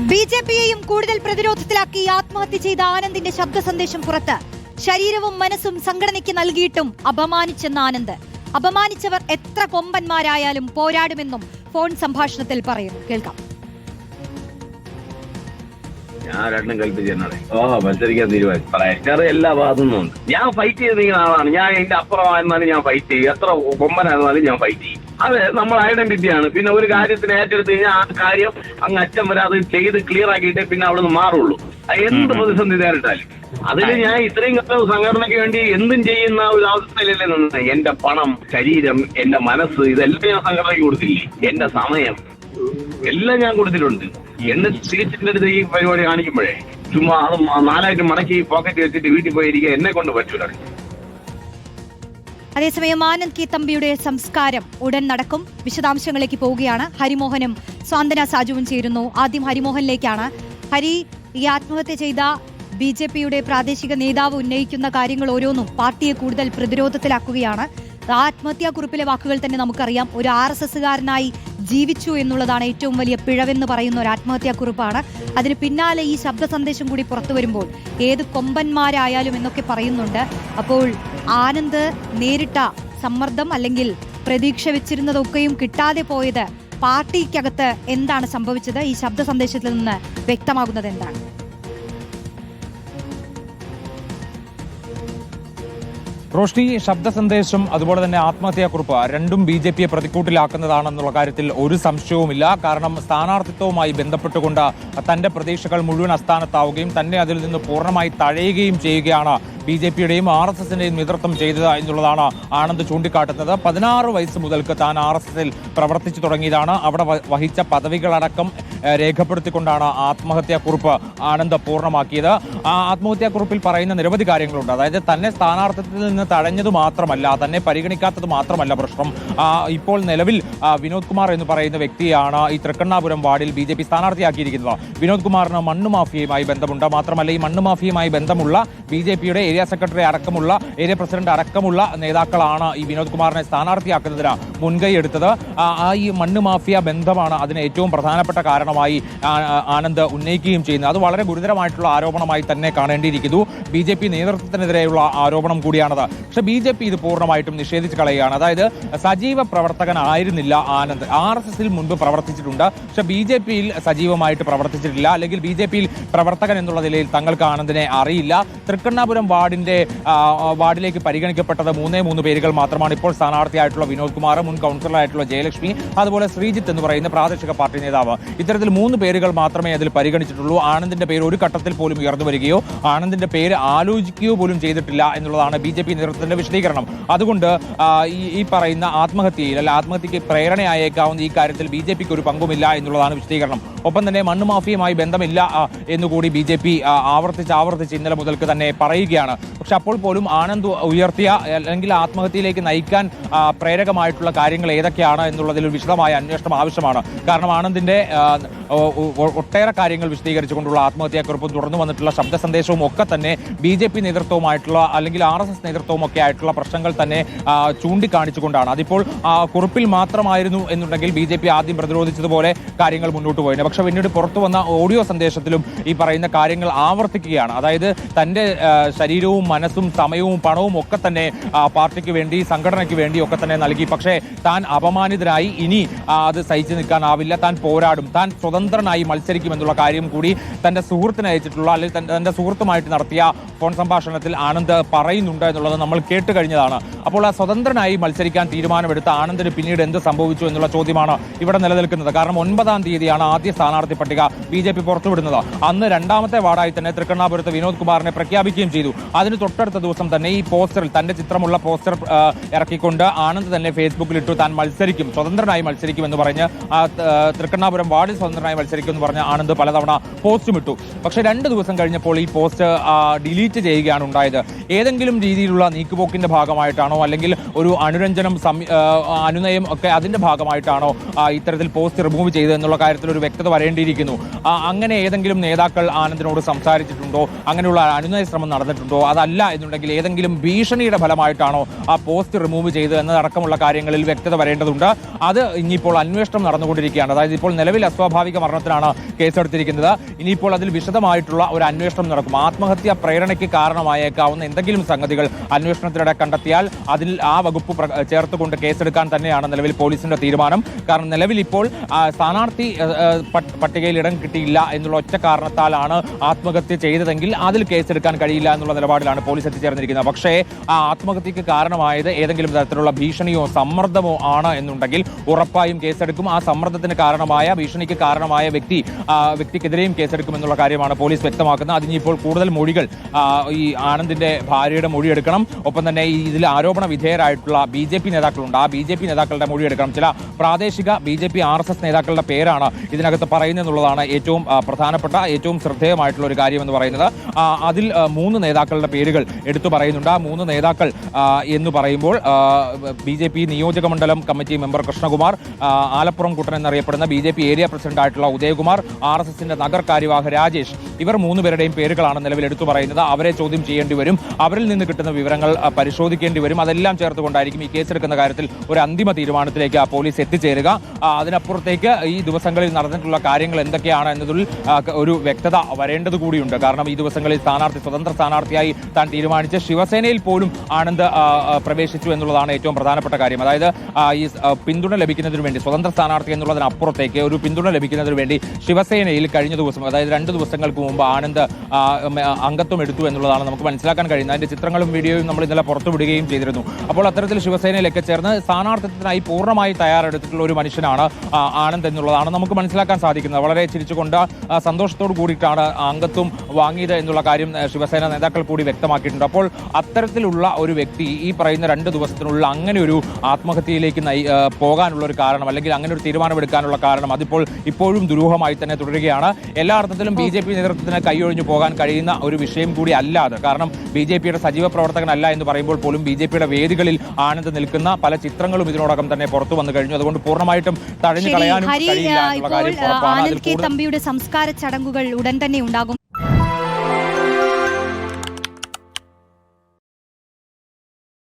B J പിയെയും കൂടുതൽ പ്രതിരോധത്തിലാക്കി ആത്മഹത്യ ചെയ്ത ആനന്ദിന്റെ ശബ്ദ സന്ദേശം പുറത്ത്. ശരീരവും മനസ്സും സംഘടനയ്ക്ക് നൽകിയിട്ടും അപമാനിച്ചെന്ന ആനന്ദ്. അപമാനിച്ചവർ എത്ര കൊമ്പന്മാരായാലും പോരാടുമെന്നും ഫോൺ സംഭാഷണത്തിൽ പറയുന്നു. കേൾക്കാം. ഞാൻ രണ്ടും കൽപ്പിച്ച് തന്നെയാണ് ഓ മത്സരിക്കാൻ തീരുമാനിച്ചു. എല്ലാ ഭാഗത്തു നിന്നുണ്ട്. ഞാൻ ഫൈറ്റ് ചെയ്ത് ആളാണ്. ഞാൻ എന്റെ അപ്പുറമായിരുന്നാലും ഞാൻ ഫൈറ്റ് ചെയ്യും. എത്ര കൊമ്പനായിരുന്നാലും ഞാൻ ഫൈറ്റ് ചെയ്യും. അത് നമ്മൾ ഐഡന്റിറ്റി ആണ്. പിന്നെ ഒരു കാര്യത്തിന് ഏറ്റെടുത്ത് കഴിഞ്ഞാൽ ആ കാര്യം അങ്ങ് അച്ഛൻ വരെ അത് ചെയ്ത് ക്ലിയർ ആക്കിയിട്ടേ പിന്നെ അവിടെ നിന്ന് മാറുള്ളൂ അത് എന്ത് പ്രതിസന്ധി നേരിട്ടാലും. അതിൽ ഞാൻ ഇത്രയും കാലം സംഘടനയ്ക്ക് വേണ്ടി എന്തും ചെയ്യുന്ന ഒരു അവസ്ഥയിലല്ലേ നിന്ന്. എന്റെ പണം ശരീരം എന്റെ മനസ്സ് ഇതെല്ലാം ഞാൻ സംഘടനയ്ക്ക് കൊടുത്തില്ലേ? എന്റെ സമയം. എല്ലാം ഞാൻ കൊടുത്തിട്ടുണ്ട്. എന്നെ തിരിച്ചിന്റെ അടുത്ത് ഈ പരിപാടി കാണിക്കുമ്പോഴേ. ചുമ്മാ അത് നാലായിട്ട് മടക്കി പോക്കറ്റ് വെച്ചിട്ട് വീട്ടിൽ പോയിരിക്കുക എന്നെ കൊണ്ട് പറ്റൂല. അതേസമയം ആനന്ദ് കെ തമ്പിയുടെ സംസ്കാരം ഉടൻ നടക്കും. വിശദാംശങ്ങളിലേക്ക് പോവുകയാണ്. ഹരിമോഹനും സ്വാന്തന സാജുവും ചേരുന്നു. ആദ്യം ഹരിമോഹനിലേക്കാണ്. ഹരി ഈ ആത്മഹത്യ ചെയ്ത ബി ജെ പിയുടെ പ്രാദേശിക നേതാവ് ഉന്നയിക്കുന്ന കാര്യങ്ങൾ ഓരോന്നും പാർട്ടിയെ കൂടുതൽ പ്രതിരോധത്തിലാക്കുകയാണ്. ആത്മഹത്യാക്കുറിപ്പിലെ വാക്കുകൾ തന്നെ നമുക്കറിയാം. ഒരു ആർ എസ് എസ്സുകാരനായി ജീവിച്ചു എന്നുള്ളതാണ് ഏറ്റവും വലിയ പിഴവെന്ന് പറയുന്ന ഒരു ആത്മഹത്യാക്കുറിപ്പാണ് അതിന് പിന്നാലെ ഈ ശബ്ദ സന്ദേശം കൂടി പുറത്തു വരുമ്പോൾ ഏത് കൊമ്പന്മാരായാലും എന്നൊക്കെ പറയുന്നുണ്ട്. അപ്പോൾ ആനന്ദ് നേരിട്ട സമ്മർദ്ദം അല്ലെങ്കിൽ പ്രതീക്ഷ വെച്ചിരുന്നതൊക്കെയും കിട്ടാതെ പോയത് പാർട്ടിക്കകത്ത് എന്താണ് സംഭവിച്ചത്? ഈ ശബ്ദ സന്ദേശത്തിൽ നിന്ന് വ്യക്തമാകുന്നത് എന്താണ്? റോഷ്നി ശബ്ദ സന്ദേശം അതുപോലെ തന്നെ ആത്മഹത്യാക്കുറിപ്പ് രണ്ടും ബി ജെ പിയെ പ്രതിക്കൂട്ടിലാക്കുന്നതാണെന്നുള്ള കാര്യത്തിൽ ഒരു സംശയവുമില്ല. കാരണം സ്ഥാനാർത്ഥിത്വവുമായി ബന്ധപ്പെട്ടുകൊണ്ട് തന്റെ പ്രതീക്ഷകൾ മുഴുവൻ അസ്ഥാനത്താവുകയും തന്നെ അതിൽ നിന്ന് പൂർണമായി തഴയുകയും ചെയ്യുകയാണ് ബി ജെ പിയുടെയും ആർ എസ് എസിന്റെയും നേതൃത്വം ചെയ്തത് എന്നുള്ളതാണ് ആനന്ദ് ചൂണ്ടിക്കാട്ടുന്നത്. പതിനാറ് വയസ്സ് മുതൽക്ക് താൻ ആർ എസ് എസിൽ പ്രവർത്തിച്ചു തുടങ്ങിയതാണ്. അവിടെ വഹിച്ച പദവികളടക്കം രേഖപ്പെടുത്തിക്കൊണ്ടാണ് ആത്മഹത്യാക്കുറിപ്പ് ആനന്ദ് പൂർണമാക്കിയത്. ആ ആത്മഹത്യാക്കുറിപ്പിൽ പറയുന്ന നിരവധി കാര്യങ്ങളുണ്ട്. അതായത് തന്നെ സ്ഥാനാർത്ഥിത്വത്തിൽ നിന്ന് തഴഞ്ഞത് മാത്രമല്ല തന്നെ പരിഗണിക്കാത്തത് മാത്രമല്ല പ്രശ്നം. ഇപ്പോൾ നിലവിൽ വിനോദ് കുമാർ എന്ന് പറയുന്ന വ്യക്തിയാണ് ഈ തൃക്കണ്ണാപുരം വാർഡിൽ ബി ജെ പി സ്ഥാനാർത്ഥിയാക്കിയിരിക്കുന്നത്. വിനോദ് കുമാറിന് മണ്ണ് മാഫിയയുമായി ബന്ധമുണ്ട്. മാത്രമല്ല ഈ മണ്ണ് മാഫിയയുമായി ബന്ധമുള്ള ബി ജെ പിയുടെ ഏരിയ സെക്രട്ടറി അടക്കമുള്ള ഏരിയ പ്രസിഡന്റ് അടക്കമുള്ള നേതാക്കളാണ് ഈ വിനോദ് കുമാറിനെ സ്ഥാനാർത്ഥിയാക്കുന്നതിന് മുൻകൈ എടുത്തത്. ആ ഈ മണ്ണ് മാഫിയ ബന്ധമാണ് അതിന് ഏറ്റവും പ്രധാനപ്പെട്ട കാരണമായി ആനന്ദ് ഉന്നയിക്കുകയും ചെയ്യുന്നത്. അത് വളരെ ഗുരുതരമായിട്ടുള്ള ആരോപണമായി തന്നെ കാണേണ്ടിയിരിക്കുന്നു. ബി ജെ പി നേതൃത്വത്തിനെതിരെയുള്ള ആരോപണം കൂടിയാണത്. പക്ഷെ ബി ജെ പി ഇത് പൂർണമായിട്ടും നിഷേധിച്ച് കളയുകയാണ്. അതായത് സജീവ പ്രവർത്തകനായിരുന്നില്ല ആനന്ദ്. ആർ എസ് എസിൽ മുൻപ് പ്രവർത്തിച്ചിട്ടുണ്ട്. പക്ഷെ ബി ജെ പിയിൽ സജീവമായിട്ട് പ്രവർത്തിച്ചിട്ടില്ല. അല്ലെങ്കിൽ ബി ജെ പിയിൽ പ്രവർത്തകൻ എന്നുള്ള നിലയിൽ തങ്ങൾക്ക് ആനന്ദിനെ അറിയില്ല. തൃക്കണ്ണാപുരം വാർഡിന്റെ വാർഡിലേക്ക് പരിഗണിക്കപ്പെട്ടത് മൂന്നേ മൂന്ന് പേരുകൾ മാത്രമാണ്. ഇപ്പോൾ സ്ഥാനാർത്ഥിയായിട്ടുള്ള വിനോദ് കുമാർ മുൻ കൗൺസിലറായിട്ടുള്ള ജയലക്ഷ്മി അതുപോലെ ശ്രീജിത്ത് എന്ന് പറയുന്ന പ്രാദേശിക പാർട്ടി നേതാവ്. ഇത്തരത്തിൽ മൂന്ന് പേരുകൾ മാത്രമേ അതിൽ പരിഗണിച്ചിട്ടുള്ളൂ. ആനന്ദിന്റെ പേര് ഒരു ഘട്ടത്തിൽ പോലും ഉയർന്നു വരികയോ ആനന്ദിന്റെ പേര് ആലോചിക്കുകയോ പോലും ചെയ്തിട്ടില്ല എന്നുള്ളതാണ് ബി ജെ പി നേതൃത്വത്തിന്റെ വിശദീകരണം. അതുകൊണ്ട് ഈ പറയുന്ന ആത്മഹത്യയിൽ അല്ല ആത്മഹത്യക്ക് പ്രേരണയായേക്കാവുന്ന ഈ കാര്യത്തിൽ ബി ജെ പിക്ക് ഒരു പങ്കുമില്ല എന്നുള്ളതാണ് വിശദീകരണം. ഒപ്പം തന്നെ മണ്ണ് മാഫിയുമായി ബന്ധമില്ല എന്നുകൂടി ബി ജെ പി ആവർത്തിച്ച് ആവർത്തിച്ച് ഇന്നലെ മുതൽക്ക് തന്നെ പറയുകയാണ്. പക്ഷെ അപ്പോൾ പോലും ആനന്ദ് ഉയർത്തിയ അല്ലെങ്കിൽ ആത്മഹത്യയിലേക്ക് നയിക്കാൻ പ്രേരകമായിട്ടുള്ള കാര്യങ്ങൾ ഏതൊക്കെയാണ് എന്നുള്ളതിൽ ഒരു വിശദമായ അന്വേഷണം ആവശ്യമാണ്. കാരണം ആനന്ദിന്റെ ഒട്ടേറെ കാര്യങ്ങൾ വിശദീകരിച്ചുകൊണ്ടുള്ള ആത്മഹത്യാക്കുറിപ്പും തുടർന്നു വന്നിട്ടുള്ള ശബ്ദ സന്ദേശവും ഒക്കെ തന്നെ ബി ജെ പി നേതൃത്വവുമായിട്ടുള്ള അല്ലെങ്കിൽ ആർ എസ് എസ് നേതൃത്വവും ഒക്കെ ആയിട്ടുള്ള പ്രശ്നങ്ങൾ തന്നെ ചൂണ്ടിക്കാണിച്ചുകൊണ്ടാണ്. അതിപ്പോൾ കുറിപ്പിൽ മാത്രമായിരുന്നു എന്നുണ്ടെങ്കിൽ ബി ജെ പി ആദ്യം പ്രതിരോധിച്ചതുപോലെ കാര്യങ്ങൾ മുന്നോട്ട് പോയിരുന്നു പക്ഷെ പിന്നീട് പുറത്തു വന്ന ഓഡിയോ സന്ദേശത്തിലും ഈ പറയുന്ന കാര്യങ്ങൾ ആവർത്തിക്കുകയാണ്. അതായത് തന്റെ ശരീരവും മനസ്സും സമയവും പണവും ഒക്കെ തന്നെ പാർട്ടിക്ക് വേണ്ടി സംഘടനയ്ക്ക് വേണ്ടി ഒക്കെ തന്നെ നൽകി. പക്ഷേ താൻ അപമാനിതരായി. ഇനി അത് സഹിച്ചു നിൽക്കാനാവില്ല. താൻ പോരാടും. താൻ സ്വതന്ത്രനായി മത്സരിക്കുമെന്നുള്ള കാര്യം കൂടി തന്റെ സുഹൃത്തിന് അയച്ചിട്ടുള്ള അല്ലെങ്കിൽ തന്റെ സുഹൃത്തുമായിട്ട് നടത്തിയ ഫോൺ സംഭാഷണത്തിൽ ആനന്ദ് പറയുന്നുണ്ട് എന്നുള്ളത് നമ്മൾ കേട്ട് കഴിഞ്ഞതാണ്. അപ്പോൾ ആ സ്വതന്ത്രനായി മത്സരിക്കാൻ തീരുമാനമെടുത്ത ആനന്ദിന് പിന്നീട് എന്ത് സംഭവിച്ചു എന്നുള്ള ചോദ്യമാണ് ഇവിടെ നിലനിൽക്കുന്നത്. കാരണം ഒൻപതാം തീയതിയാണ് ആദ്യ സ്ഥാനാർത്ഥി പട്ടിക ബി ജെ പി പുറത്തുവിടുന്നത്. അന്ന് രണ്ടാമത്തെ വാർഡായി തന്നെ തൃക്കണ്ണാപുരത്ത് വിനോദ് കുമാറിനെ പ്രഖ്യാപിക്കുകയും ചെയ്തു. അതിന് തൊട്ടടുത്ത ദിവസം തന്നെ ഈ പോസ്റ്ററിൽ തന്റെ ചിത്രമുള്ള പോസ്റ്റർ ഇറക്കിക്കൊണ്ട് ആനന്ദ് തന്നെ ഫേസ്ബുക്കിൽ ഇട്ടു താൻ മത്സരിക്കും സ്വതന്ത്രനായി മത്സരിക്കും എന്ന് പറഞ്ഞ് തൃക്കണ്ണാപുരം വാർഡിൽ സ്വതന്ത്രനായി മത്സരിക്കും എന്ന് പറഞ്ഞ് ആനന്ദ് പലതവണ പോസ്റ്റും ഇട്ടു പക്ഷെ രണ്ട് ദിവസം കഴിഞ്ഞപ്പോൾ ഈ പോസ്റ്റ് ഡിലീറ്റ് ചെയ്യുകയാണ് ഉണ്ടായത്. ഏതെങ്കിലും രീതിയിലുള്ള നീക്കുപോക്കിന്റെ ഭാഗമായിട്ടാണോ അല്ലെങ്കിൽ ഒരു അനുരഞ്ജനം അനുനയം ഒക്കെ അതിന്റെ ഭാഗമായിട്ടാണോ ഇത്തരത്തിൽ പോസ്റ്റ് റിമൂവ് ചെയ്തത് എന്നുള്ള കാര്യത്തിൽ ഒരു വ്യക്തത വരേണ്ടിയിരിക്കുന്നു. ആ, അങ്ങനെ ഏതെങ്കിലും നേതാക്കൾ ആനന്ദിനോട് സംസാരിച്ചിട്ടുണ്ടോ? അങ്ങനെയുള്ള അനുനയ ശ്രമം നടന്നിട്ടുണ്ടോ? അതല്ല എന്നുണ്ടെങ്കിൽ ഏതെങ്കിലും ഭീഷണിയുടെ ഫലമായിട്ടാണോ ആ പോസ്റ്റ് റിമൂവ് ചെയ്തത് എന്നതടക്കമുള്ള കാര്യങ്ങളിൽ വ്യക്തത വരേണ്ടതുണ്ട്. അത് ഇനിയിപ്പോൾ അന്വേഷണം നടന്നുകൊണ്ടിരിക്കുകയാണ്. അതായത് ഇപ്പോൾ നിലവിൽ അസ്വാഭാവിക മരണത്തിനാണ് കേസെടുത്തിരിക്കുന്നത്. ഇനിയിപ്പോൾ അതിൽ വിശദമായിട്ടുള്ള ഒരു അന്വേഷണം നടക്കും. ആത്മഹത്യ പ്രേരണയ്ക്ക് കാരണമായേക്കാവുന്ന എന്തെങ്കിലും സംഗതികൾ അന്വേഷണത്തിനിടെ കണ്ടെത്തിയാൽ അതിൽ ആ വകുപ്പ് ചേർത്തുകൊണ്ട് കേസെടുക്കാൻ തന്നെയാണ് നിലവിൽ പോലീസിന്റെ തീരുമാനം. കാരണം നിലവിൽ ഇപ്പോൾ സ്ഥാനാർത്ഥി പട്ടികയിൽ ഇടം കിട്ടിയില്ല എന്നുള്ള ഒറ്റ കാരണത്താലാണ് ആത്മഹത്യ ചെയ്തതെങ്കിൽ അതിൽ കേസെടുക്കാൻ കഴിയില്ല എന്നുള്ള നിലപാടിലാണ് പോലീസ് എത്തിച്ചേർന്നിരിക്കുന്നത്. പക്ഷേ ആ ആത്മഹത്യക്ക് കാരണമായത് ഏതെങ്കിലും തരത്തിലുള്ള ഭീഷണിയോ സമ്മർദ്ദമോ ആണ് എന്നുണ്ടെങ്കിൽ ഉറപ്പായും കേസെടുക്കും. ആ സമ്മർദ്ദത്തിന് കാരണമായ ഭീഷണിക്ക് കാരണമായ വ്യക്തി വ്യക്തിക്കെതിരെയും കേസെടുക്കുമെന്നുള്ള കാര്യമാണ് പോലീസ് വ്യക്തമാക്കുന്നത്. അതിനിപ്പോൾ കൂടുതൽ മൊഴികൾ ഈ ആനന്ദിന്റെ ഭാര്യയുടെ മൊഴി എടുക്കണം. ഒപ്പം തന്നെ ഇതിൽ ആരോപണ വിധേയരായിട്ടുള്ള ബി ജെ പി നേതാക്കളുണ്ട്. ആ ബി ജെ പി നേതാക്കളുടെ മൊഴി എടുക്കണം. ചില പ്രാദേശിക B J P R S S നേതാക്കളുടെ പേരാണ് ഇതിനകത്ത് പറയുന്നത് എന്നുള്ളതാണ് ഏറ്റവും പ്രധാനപ്പെട്ട ഏറ്റവും ശ്രദ്ധേയമായിട്ടുള്ള ഒരു കാര്യം എന്ന് പറയുന്നത് അതിൽ മൂന്ന് നേതാക്കളുടെ പേരുകൾ എടുത്തു പറയുന്നുണ്ട്. ആ മൂന്ന് നേതാക്കൾ എന്ന് പറയുമ്പോൾ ബി ജെ പി നിയോജക മണ്ഡലം കമ്മിറ്റി മെമ്പർ കൃഷ്ണകുമാർ ആലപ്പുറം കുട്ടൻ എന്നറിയപ്പെടുന്ന B J P area president ആയിട്ടുള്ള ഉദയകുമാർ ആർ എസ് എസിന്റെ നഗർ കാര്യവാഹ രാജേഷ് ഇവർ മൂന്ന് പേരുടെയും പേരുകളാണ് നിലവിൽ എടുത്തു പറയുന്നത്. അവരെ ചോദ്യം ചെയ്യേണ്ടി വരും. അവരിൽ നിന്ന് കിട്ടുന്ന വിവരങ്ങൾ പരിശോധിക്കേണ്ടി വരും. അതെല്ലാം ചേർത്തുകൊണ്ടായിരിക്കും ഈ കേസെടുക്കുന്ന കാര്യത്തിൽ ഒരു അന്തിമ തീരുമാനത്തിലേക്ക് പോലീസ് എത്തിച്ചേരുക. അതിനപ്പുറത്തേക്ക് ഈ ദിവസങ്ങളിൽ നടന്നിട്ടുള്ള കാര്യങ്ങൾ എന്തൊക്കെയാണ് എന്നതിൽ ഒരു വ്യക്തത വരേണ്ടത് കൂടിയുണ്ട്. കാരണം ഈ ദിവസങ്ങളിൽ സ്ഥാനാർത്ഥി സ്വതന്ത്ര സ്ഥാനാർത്ഥിയായി താൻ തീരുമാനിച്ച ശിവസേനയിൽ പോലും ആനന്ദ് പ്രവേശിച്ചു എന്നുള്ളതാണ് ഏറ്റവും പ്രധാനപ്പെട്ട കാര്യം. അതായത് ഈ പിന്തുണ ലഭിക്കുന്നതിന് വേണ്ടി സ്വതന്ത്ര സ്ഥാനാർത്ഥി എന്നുള്ളതിനപ്പുറത്തേക്ക് ഒരു പിന്തുണ ലഭിക്കുന്നതിന് വേണ്ടി ശിവസേനയിൽ കഴിഞ്ഞ ദിവസം അതായത് രണ്ട് ദിവസങ്ങൾക്ക് മുമ്പ് ആനന്ദ് അംഗത്വം എടുത്തു എന്നുള്ളതാണ് നമുക്ക് മനസ്സിലാക്കാൻ കഴിയുന്നത്. അതിന്റെ ചിത്രങ്ങളും വീഡിയോയും നമ്മൾ ഇന്നലെ പുറത്തുവിടുകയും ചെയ്തിരുന്നു. അപ്പോൾ അത്തരത്തിൽ ശിവസേനയിലൊക്കെ ചേർന്ന് സ്ഥാനാർത്ഥിത്വത്തിനായി പൂർണമായി തയ്യാറെടുത്തിട്ടുള്ള ഒരു മനുഷ്യനാണ് ആനന്ദ് എന്നുള്ളതാണ് നമുക്ക് മനസ്സിലാക്കാൻ സാധിക്കുന്നത്. വളരെ ചിരിച്ചുകൊണ്ട് സന്തോഷത്തോടു കൂടിയിട്ടാണ് അംഗത്വം വാങ്ങിയത് എന്നുള്ള കാര്യം ശിവസേന നേതാക്കൾ കൂടി വ്യക്തമാക്കിയിട്ടുണ്ട്. അപ്പോൾ അത്തരത്തിലുള്ള ഒരു വ്യക്തി ഈ പറയുന്ന രണ്ട് ദിവസത്തിനുള്ള അങ്ങനെ ഒരു ആത്മഹത്യയിലേക്ക് നയി പോകാനുള്ള ഒരു കാരണം അല്ലെങ്കിൽ അങ്ങനെ ഒരു തീരുമാനമെടുക്കാനുള്ള കാരണം അതിപ്പോൾ ഇപ്പോഴും ദുരൂഹമായി തന്നെ തുടരുകയാണ്. എല്ലാ അർത്ഥത്തിലും ബി ജെ പി നേതൃത്വത്തിന് കൈയൊഴിഞ്ഞു പോകാൻ കഴിയുന്ന ഒരു വിഷയം കൂടി അല്ലാതെ കാരണം ബി ജെ പിയുടെ സജീവ പ്രവർത്തകനല്ല എന്ന് പറയുമ്പോൾ പോലും ബി ജെ പിയുടെ വേദികളിൽ ആനന്ദ് നിൽക്കുന്ന പല ചിത്രങ്ങളും ഇതിനോടകം തന്നെ പുറത്തു വന്നു കഴിഞ്ഞു. അതുകൊണ്ട് പൂർണമായിട്ടും തഴഞ്ഞു കളയാനും കഴിയില്ല എന്നുള്ള കാര്യം ആനന്ദ് കെ തമ്പിയുടെ സംസ്കാര ചടങ്ങുകൾ ഉടൻ തന്നെ ഉണ്ടാകും.